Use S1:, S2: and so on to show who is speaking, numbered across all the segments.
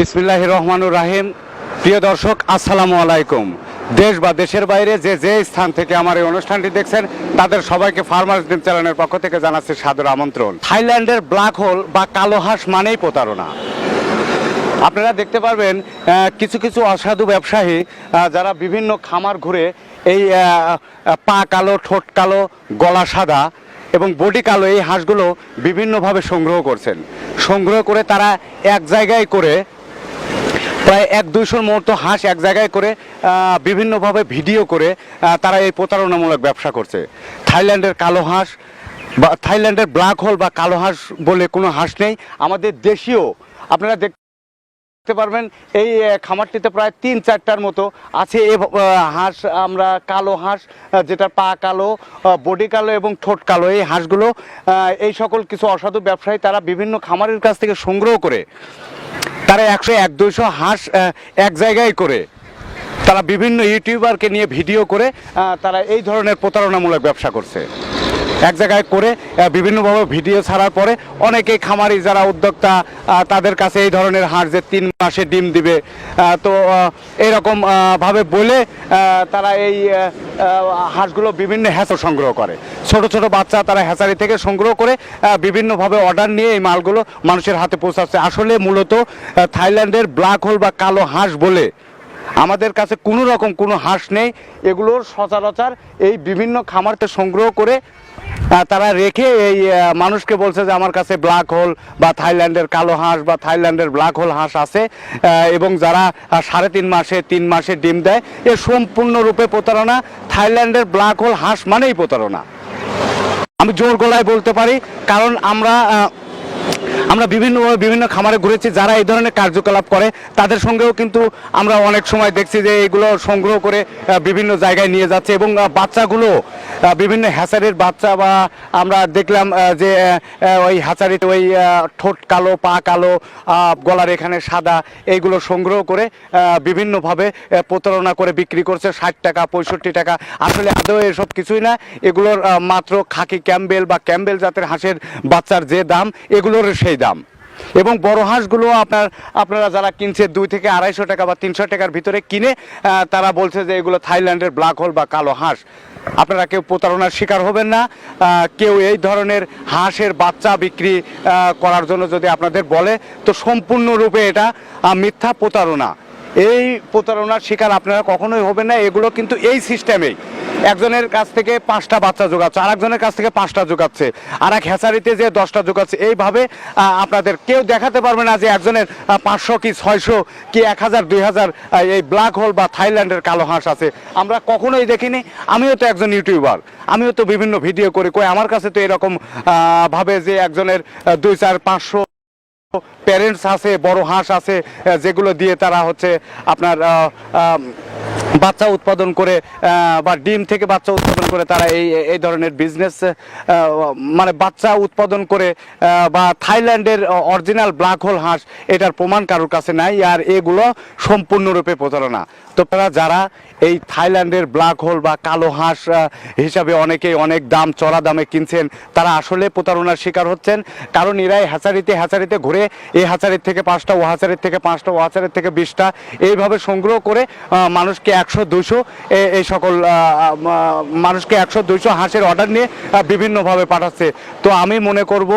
S1: বিসমিল্লাহ রহমানুর রাহিম। প্রিয় দর্শক, আসসালামু আলাইকুম। দেশ বা দেশের বাইরে যে যে স্থান থেকে আমার এই অনুষ্ঠানটি দেখছেন, তাদের সবাইকে ফার্মার্স ডিম চ্যানেলের পক্ষ থেকে জানাচ্ছি সাদর আমন্ত্রণ। থাইল্যান্ডের ব্ল্যাক হোল বা কালো হাঁস মানেই প্রতারণা। আপনারা দেখতে পারবেন কিছু কিছু অসাধু ব্যবসায়ী যারা বিভিন্ন খামার ঘুরে এই পা কালো, ঠোঁট কালো, গলা সাদা এবং বডি কালো এই হাঁসগুলো বিভিন্নভাবে সংগ্রহ করছেন। সংগ্রহ করে তারা এক জায়গায় করে প্রায় এক দুইশোর মতো হাঁস এক জায়গায় করে বিভিন্নভাবে ভিডিও করে তারা এই প্রতারণামূলক ব্যবসা করছে। থাইল্যান্ডের কালো হাঁস বা থাইল্যান্ডের ব্ল্যাক হোল বা কালো হাঁস বলে কোনো হাঁস নেই, আমাদের দেশীয়। আপনারা দেখ দেখতে পারবেন, এই খামারটিতে প্রায় তিন চারটার মতো আছে এ হাঁস, আমরা কালো হাঁস যেটা পা কালো বডি কালো এবং ঠোঁট কালো, এই হাঁসগুলো এই সকল কিছু অসাধু ব্যবসায়ী তারা বিভিন্ন খামারের কাছ থেকে সংগ্রহ করে। তারা একশো এক, দুইশো হাঁস এক জায়গায় করে। তারা বিভিন্ন ইউটিউবারকে নিয়ে ভিডিও করে তারা এই ধরনের প্রতারণামূলক ব্যবসা করছে। এক জায়গায় করে বিভিন্নভাবে ভিডিও ছাড়ার পরে অনেকেই খামারি যারা উদ্যোক্তা তাদের কাছে এই ধরনের হাঁস যে তিন মাসে ডিম দিবে তো আহ, এইরকম ভাবে বলে তারা এই হাঁসগুলো বিভিন্ন হ্যাঁচো সংগ্রহ করে। ছোট ছোট বাচ্চা তারা হ্যাচারি থেকে সংগ্রহ করে বিভিন্নভাবে অর্ডার নিয়ে এই মালগুলো মানুষের হাতে পৌঁছাচ্ছে। আসলে মূলত থাইল্যান্ডের ব্ল্যাক হোল বা কালো হাঁস বলে আমাদের কাছে কোনো রকম কোনো হাঁস নেই। এগুলোর সচরাচর এই বিভিন্ন খামারতে সংগ্রহ করে তারা রেখে এই মানুষকে বলছে যে আমার কাছে ব্ল্যাক হোল বা থাইল্যান্ডের কালো হাঁস বা থাইল্যান্ডের ব্ল্যাক হোল হাঁস আছে এবং যারা সাড়ে তিন মাসে তিন মাসে ডিম দেয়, এ সম্পূর্ণরূপে প্রতারণা। থাইল্যান্ডের ব্ল্যাক হোল হাঁস মানেই প্রতারণা। আমি জোর গলায় বলতে পারি, কারণ আমরা আমরা বিভিন্ন বিভিন্ন খামারে ঘুরেছি, যারা এই ধরনের কার্যকলাপ করে, তাদের সঙ্গেও কিন্তু আমরা অনেক সময় দেখছি যে এগুলো সংগ্রহ করে বিভিন্ন জায়গায় নিয়ে যাচ্ছে এবং বাচ্চাগুলো বিভিন্ন হ্যাচারির বাচ্চা বা আমরা দেখলাম যে ওই হ্যাচারিতে ওই ঠোঁট কালো, পা কালো গলার এখানে সাদা, এইগুলো সংগ্রহ করে বিভিন্নভাবে প্রতারণা করে বিক্রি করছে, ষাট টাকা, পঁয়ষট্টি টাকা। আসলে আদৌ এসব কিছুই না, এগুলোর মাত্র খাকি ক্যাম্বেল বা ক্যাম্বেল জাতের হাঁসের বাচ্চার যে দাম, এগুলোর সেই দাম। এবং বড় হাঁসগুলো আপনার, আপনারা যারা কিনছে দুই থেকে আড়াইশো টাকা বা তিনশো টাকার ভিতরে কিনে তারা বলছে যে এগুলো থাইল্যান্ডের ব্ল্যাক হোল বা কালো হাঁস। আপনারা কেউ প্রতারণার শিকার হবেন না। কেউ এই ধরনের হাঁসের বাচ্চা বিক্রি করার জন্য যদি আপনাদের বলে, তো সম্পূর্ণরূপে এটা মিথ্যা প্রতারণা। এই প্রতারণার শিকার আপনারা কখনোই হবেন না। এগুলো কিন্তু এই সিস্টেমেই একজনের কাছ থেকে পাঁচটা বাচ্চা যোগাচ্ছে আর একজনের কাছ থেকে পাঁচটা যোগাচ্ছে আর এক হ্যাচারিতে যে দশটা যোগাচ্ছে এইভাবে আপনাদের কেউ দেখাতে পারবে না যে একজনের পাঁচশো কি ছয়শো কি এক হাজার, দুই হাজার এই ব্ল্যাক হোল বা থাইল্যান্ডের কালো হাঁস আছে। আমরা কখনোই দেখিনি, আমিও তো একজন ইউটিউবার, আমিও তো বিভিন্ন ভিডিও করি, কই আমার কাছে তো এরকম ভাবে যে একজনের দুই, চার, পাঁচশো প্যারেন্টস আছে, বড় হাঁস আছে যেগুলো দিয়ে তারা হচ্ছে আপনার বাচ্চা উৎপাদন করে বা ডিম থেকে বাচ্চা উৎপাদন করে তারা এই এই ধরনের বিজনেস মানে বাচ্চা উৎপাদন করে বা থাইল্যান্ডের অরিজিনাল ব্ল্যাক হোল হাঁস এটার প্রমাণ কারোর কাছে নাই আর এগুলো সম্পূর্ণরূপে প্রতারণা। তো তারা যারা এই থাইল্যান্ডের ব্ল্যাক হোল বা কালো হাঁস হিসাবে অনেকেই অনেক দাম, চড়া দামে কিনছেন, তারা আসলে প্রতারণার শিকার হচ্ছেন। কারণ এরাই হ্যাচারিতে হ্যাচারিতে ঘুরে এই হ্যাচারির থেকে পাঁচটা, ও হ্যাচারির থেকে পাঁচটা, ও হ্যাচারির থেকে বিশটা, এইভাবে সংগ্রহ করে মানুষকে মানুষকে একশো দুইশো এই সকল মানুষকে একশো দুইশো হাঁসের অর্ডার নিয়ে বিভিন্নভাবে পাঠাচ্ছে। তো আমি মনে করব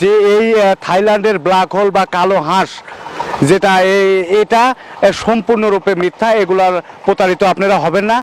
S1: যে এই থাইল্যান্ডের ব্ল্যাক হোল বা কালো হাঁস, যেটা এটা সম্পূর্ণরূপে মিথ্যা, এগুলার প্রতারিত আপনারা হবেন না।